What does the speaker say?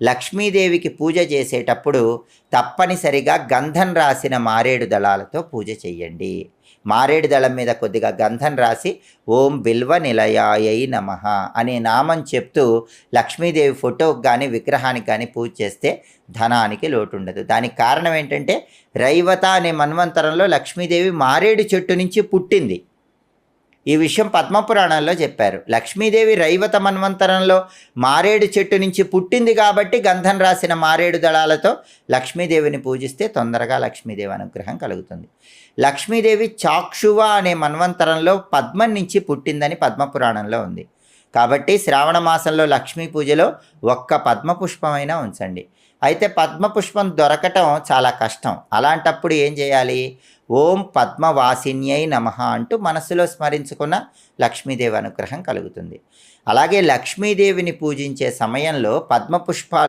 లక్ష్మీదేవికి పూజ చేసేటప్పుడు తప్పనిసరిగా గంధం రాసిన మారేడు దళాలతో పూజ చెయ్యండి. మారేడు దళం మీద కొద్దిగా గంధం రాసి ఓం బిల్వ నిలయాయై నమ అనే నామం చెప్తూ లక్ష్మీదేవి ఫోటోకి కానీ విగ్రహానికి కానీ పూజ చేస్తే ధనానికి లోటు ఉండదు దానికి కారణం ఏంటంటే రైవత అనే మన్వంతరంలో లక్ష్మీదేవి మారేడు చెట్టు నుంచి పుట్టింది. ఈ విషయం పద్మపురాణంలో చెప్పారు. లక్ష్మీదేవి రైవత మన్వంతరంలో మారేడు చెట్టు నుంచి పుట్టింది కాబట్టి గంధం రాసిన మారేడు దళాలతో లక్ష్మీదేవిని పూజిస్తే తొందరగా లక్ష్మీదేవి అనుగ్రహం కలుగుతుంది. లక్ష్మీదేవి చాక్షువ అనే మన్వంతరంలో పద్మం నుంచి పుట్టిందని పద్మపురాణంలో ఉంది. కాబట్టి శ్రావణ మాసంలో లక్ష్మీ పూజలో ఒక్క పద్మపుష్పమైనా ఉంచండి. అయితే పద్మపుష్పం దొరకటం చాలా కష్టం. అలాంటప్పుడు ఏం చేయాలి? ఓం పద్మవాసిన్యై నమ అంటూ మనసులో స్మరించుకున్న లక్ష్మీదేవి అనుగ్రహం కలుగుతుంది. అలాగే లక్ష్మీదేవిని పూజించే సమయంలో పద్మపుష్పాలు